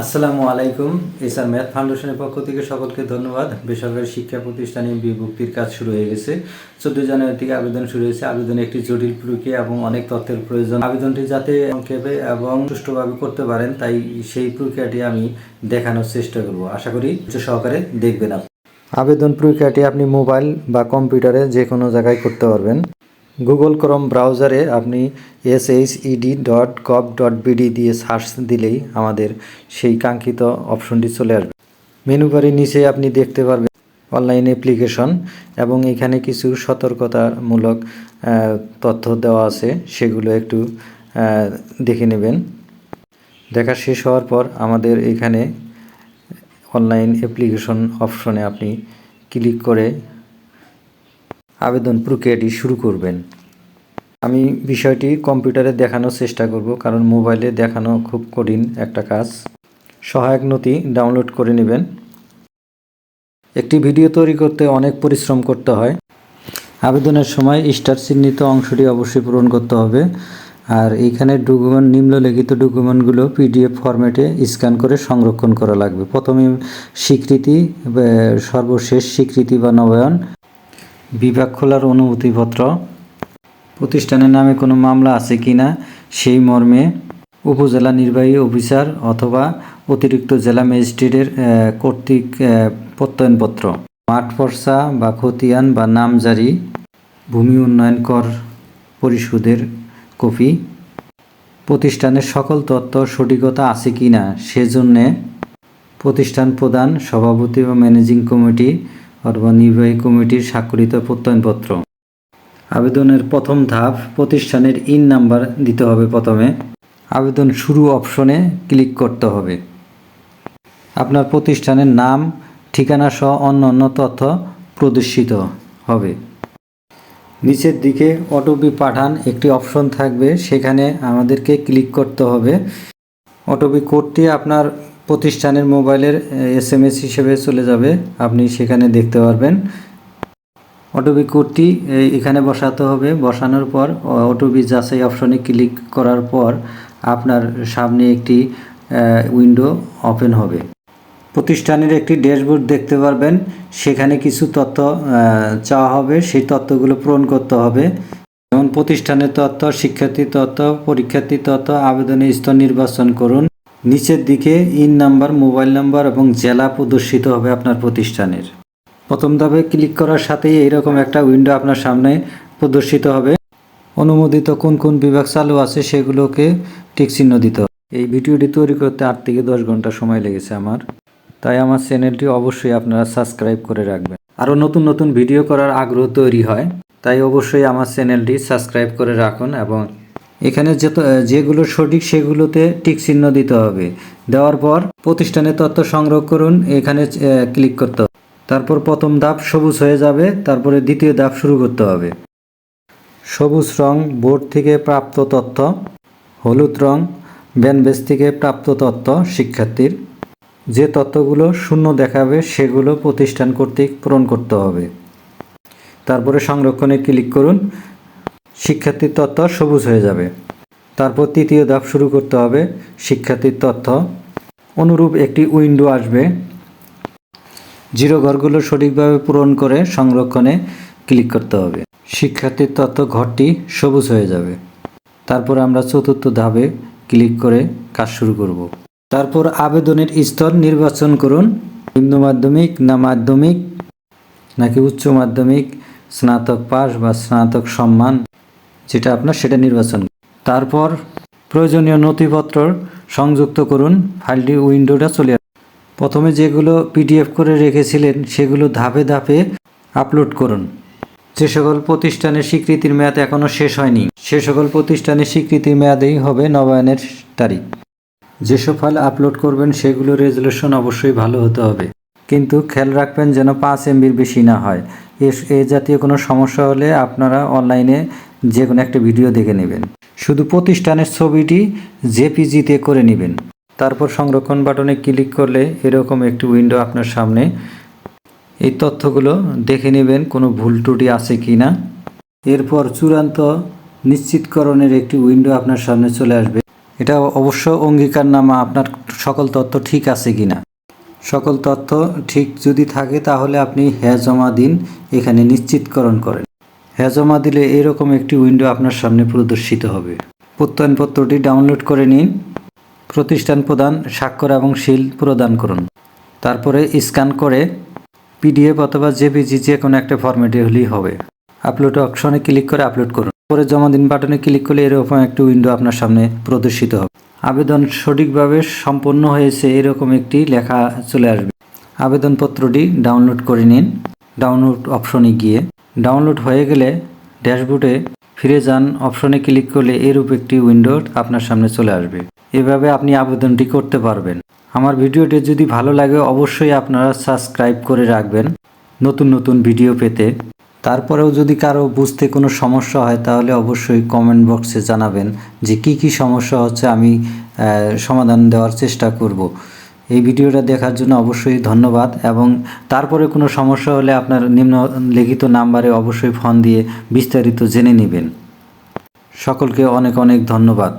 আসসালামু আলাইকুম। SR math ফাউন্ডেশনের পক্ষ থেকে সকলকে ধন্যবাদ। বেসরকারি শিক্ষা প্রতিষ্ঠানে বিভক্তির কাজ শুরু হয়ে গেছে। চোদ্দ জানুয়ারি থেকে আবেদন শুরু হয়েছে। আবেদনে একটি জটিল প্রক্রিয়া এবং অনেক তথ্যের প্রয়োজন। আবেদনটি যাতে সংক্ষেপে এবং সুষ্ঠুভাবে করতে পারেন, তাই সেই প্রক্রিয়াটি আমি দেখানোর চেষ্টা করব। আশা করি সহকারে দেখবেন আবেদন প্রক্রিয়াটি আপনি মোবাইল বা কম্পিউটারে যে কোনো জায়গায় করতে পারবেন। গুগল ক্রোম ব্রাউজারে আপনি S H E D dot gov dot BD দিয়ে সার্চ দিলেই আমাদের সেই কাঙ্ক্ষিত অপশনটি চলে আসবে। মেনু বারের নিচে আপনি দেখতে পারবেন অনলাইন অ্যাপ্লিকেশন এবং এখানে কিছু সতর্কতামূলক তথ্য দেওয়া আছে, সেগুলো একটু দেখে নেবেন। দেখা শেষ হওয়ার পর আমাদের এখানে অনলাইন অ্যাপ্লিকেশন অপশনে আপনি ক্লিক করে আবেদন প্রক্রিয়াটি শুরু করবেন। আমি বিষয়টি কম্পিউটারে দেখানোর চেষ্টা করব কারণ মোবাইলে দেখানো খুব কঠিন একটা কাজ। সহায়ক নথি ডাউনলোড করে নেবেন। একটি ভিডিও তৈরি করতে অনেক পরিশ্রম করতে হয়। আবেদনের সময় স্টার চিহ্নিত অংশটি অবশ্যই পূরণ করতে হবে। আর এইখানে ডকুমেন্ট, নিম্নলিখিত ডকুমেন্টগুলো পিডিএফ ফরম্যাটে স্ক্যান করে সংরক্ষণ করা লাগবে। প্রথমে স্বীকৃতি সর্বশেষ স্বীকৃতি বা নবায়ন বিভাগ খোলার অনুমতিপত্র। প্রতিষ্ঠানের নামে কোনো মামলা আছে কি না, সেই মর্মে উপজেলা নির্বাহী অফিসার অথবা অতিরিক্ত জেলা ম্যাজিস্ট্রেটের কর্তৃক প্রত্যয়নপত্র। মাঠ পর্চা বা খতিয়ান বা নামজারি ভূমি উন্নয়ন কর পরিশোধের কপি। প্রতিষ্ঠানের সকল তথ্য সঠিকতা আছে কি না, সেজন্যে প্রতিষ্ঠান প্রধান, সভাপতি বা ম্যানেজিং কমিটি অথবা নির্বাহী কমিটির স্বাক্ষরিত প্রত্যয়নপত্র। আবেদনের প্রথম ধাপ প্রতিষ্ঠানের ইন নাম্বার দিতে হবে প্রথমে। আবেদন শুরু অপশনে ক্লিক করতে হবে। আপনার প্রতিষ্ঠানের নাম, ঠিকানা সহ অন্য অন্য তথ্য প্রদর্শিত হবে। নিচের দিকে অটোপি পাঠান একটি অপশন থাকবে। সেখানে আমাদেরকে ক্লিক করতে হবে। অটোপি কোডটি আপনার প্রতিষ্ঠানের মোবাইলের এস এম এস হিসেবে চলে যাবে। আপনি সেখানে দেখতে পারবেন। অটোপি কোডটি এখানে বসাতে হবে। বসানোর পর অটোপি যাচাই অপশনে ক্লিক করার পর আপনার সামনে একটি উইন্ডো ওপেন হবে। প্রতিষ্ঠানের একটি ড্যাশবোর্ড দেখতে পারবেন। সেখানে কিছু তথ্য চাওয়া হবে। সেই তথ্যগুলো পূরণ করতে হবে। যেমন প্রতিষ্ঠানের তথ্য শিক্ষার্থী তথ্য পরীক্ষার্থী তথ্য, আবেদনের স্তর নির্বাচন করুন। নিচের দিকে ইন নাম্বার, মোবাইল নাম্বার এবং জেলা প্রদর্শিত হবে আপনার প্রতিষ্ঠানের। প্রথম ধাপে ক্লিক করার সাথেই এইরকম একটা উইন্ডো আপনার সামনে প্রদর্শিত হবে। অনুমোদিত কোন কোন বিভাগ চালু আছে সেগুলোকে টিক চিহ্ন দিতে হবে। এই ভিডিওটি তৈরি করতে আট থেকে দশ ঘণ্টা সময় লেগেছে আমার। তাই আমার চ্যানেলটি অবশ্যই আপনারা সাবস্ক্রাইব করে রাখবেন। আরও নতুন নতুন ভিডিও করার আগ্রহ তৈরি হয়, তাই অবশ্যই আমার চ্যানেলটি সাবস্ক্রাইব করে রাখুন এবং এখানে যত যেগুলো সঠিক সেগুলোতে টিক চিহ্ন দিতে হবে। দেওয়ার পর প্রতিষ্ঠানের তথ্য সংগ্রহ করুন, এখানে ক্লিক করতে হবে। তারপর প্রথম ধাপ সবুজ হয়ে যাবে, তারপরে দ্বিতীয় ধাপ শুরু করতে হবে। সবুজ রং বোর্ড থেকে প্রাপ্ত তথ্য, হলুদ রং ব্যানবেস থেকে প্রাপ্ত তথ্য, শিক্ষার্থীর। যে তথ্যগুলো শূন্য দেখাবে, সেগুলো প্রতিষ্ঠান কর্তৃক পূরণ করতে হবে। তারপরে সংরক্ষণে ক্লিক করুন শিক্ষার্থীর তথ্য সবুজ হয়ে যাবে। তারপর তৃতীয় ধাপ শুরু করতে হবে। শিক্ষার্থীর তথ্য অনুরূপ একটি উইন্ডো আসবে। জিরো ঘরগুলো সঠিকভাবে পূরণ করে সংরক্ষণে ক্লিক করতে হবে। শিক্ষার্থীর তথ্য ঘরটি সবুজ হয়ে যাবে। তারপর আমরা চতুর্থ ধাপে ক্লিক করে কাজ শুরু করব। তারপর আবেদনের স্তর নির্বাচন করুন। নিম্ন মাধ্যমিক না মাধ্যমিক, নাকি উচ্চ মাধ্যমিক, স্নাতক পাস বা স্নাতক সম্মান। যেটা আপনার সেটা নির্বাচন। তারপর প্রয়োজনীয় নথিপত্র সংযুক্ত করুন, ফাইলটি উইন্ডোটা চলে প্রথমে যেগুলো পিডিএফ করে রেখেছিলেন, সেগুলো ধাপে ধাপে আপলোড করুন। যে সকল প্রতিষ্ঠানের স্বীকৃতির মেয়াদ এখনও শেষ হয়নি, সে সকল প্রতিষ্ঠানের স্বীকৃতির মেয়াদেই হবে নবায়নের তারিখ। যেসব ফাইল আপলোড করবেন, সেগুলো রেজলিউশন অবশ্যই ভালো হতে হবে। কিন্তু খেয়াল রাখবেন যেন পাঁচ এমবির বেশি না হয়। এ এ জাতীয় কোনো সমস্যা হলে আপনারা অনলাইনে যে কোনো একটা ভিডিও দেখে নেবেন। শুধু প্রতিষ্ঠানের ছবিটি জেপিজিতে করে নেবেন। তারপর সংরক্ষণ বাটনে ক্লিক করলে এরকম একটি উইন্ডো আপনার সামনে। এই তথ্যগুলো দেখে নেবেন কোনো ভুল ত্রুটি আছে কি না। এরপর চূড়ান্ত নিশ্চিতকরণের একটি উইন্ডো আপনার সামনে চলে আসবে। এটা অবশ্য অঙ্গীকারনামা, আপনার সকল তথ্য ঠিক আছে কিনা সকল তথ্য ঠিক যদি থাকে তাহলে আপনি হ্যাঁ জমা দিন এখানে নিশ্চিতকরণ করেন। হ্যাঁ জমা দিলে এরকম একটি উইন্ডো আপনার সামনে প্রদর্শিত হবে। প্রত্যয়নপত্রটি ডাউনলোড করে নিন। প্রতিষ্ঠান প্রদান, স্বাক্ষর এবং শিল প্রদান করুন। তারপরে স্ক্যান করে পিডিএফ অথবা জেপিজি যে কোনো একটা ফরম্যাটে হলেই হবে। আপলোড অপশনে ক্লিক করে আপলোড করুন। পরে জমা দিন বাটনে ক্লিক করলে এরকম একটা উইন্ডো আপনার সামনে প্রদর্শিত হবে। আবেদন সঠিকভাবে সম্পন্ন হয়েছে এরকম একটি লেখা চলে আসবে। আবেদনপত্রটি ডাউনলোড করে নিন। ডাউনলোড অপশনে গিয়ে ডাউনলোড হয়ে গেলে ড্যাশবোর্ডে ফিরে যান। অপশনে ক্লিক করলে এরূপ একটি উইন্ডো আপনার সামনে চলে আসবে। এভাবে আপনি আবেদনটি করতে পারবেন। আমার ভিডিওটি যদি ভালো লাগে অবশ্যই আপনারা সাবস্ক্রাইব করে রাখবেন। নতুন নতুন ভিডিও পেতে তারপরেও যদি কারও বুঝতে কোনো সমস্যা হয়, তাহলে অবশ্যই কমেন্ট বক্সে জানাবেন যে কি কি সমস্যা হচ্ছে আমি সমাধান দেওয়ার চেষ্টা করব। এই ভিডিওটা দেখার জন্য অবশ্যই ধন্যবাদ এবং তারপরে কোনো সমস্যা হলে আপনার নিম্নলিখিত নাম্বারে অবশ্যই ফোন দিয়ে বিস্তারিত জেনে নেবেন। সকলকে অনেক অনেক ধন্যবাদ।